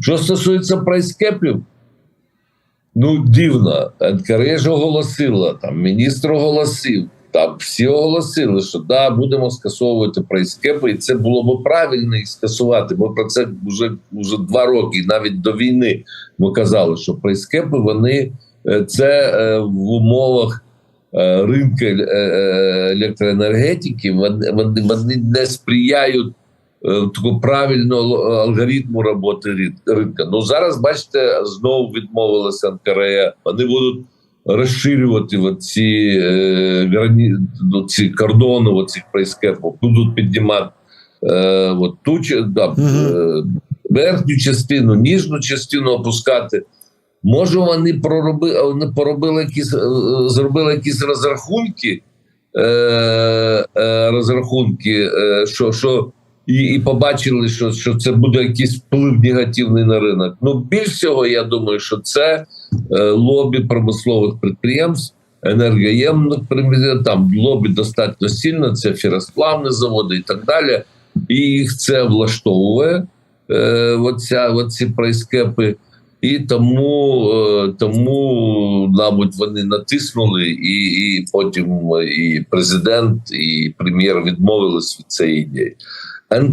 Що стосується прайскепів, ну дивно, НКРЕ оголосила, там міністр оголосив, там всі оголосили, що да, будемо скасовувати прайскепи, і це було б правильно їх скасувати. Ми про це вже, вже два роки, навіть до війни ми казали, що прайскепи вони е, це е, в умовах е, ринку е, електроенергетики, вони, вони не сприяють е, такому правильному алгоритму роботи рин- ринка. Ну зараз бачите, знову відмовилася НКРЕ. Вони будуть розширювати ці, е, грані, ну, ці кордони оцих прайскепів, будуть піднімати е, от ту да, е, верхню частину, ніжну частину опускати. Може, вони пророби, вони поробили якісь, зробили якісь розрахунки, е, е, розрахунки, е, що, що і, і побачили, що, що це буде якийсь вплив негативний на ринок. Ну, більш всього, я думаю, що це е, лобі промислових підприємств, енергоємних підприємств, там лобі достатньо сильно, це феросплавні заводи і так далі. І їх це влаштовує. Е, оця, оці прайскепи. І тому, е, тому, мабуть, вони натиснули, і, і потім і президент, і прем'єр відмовились від цієї ідеї. anche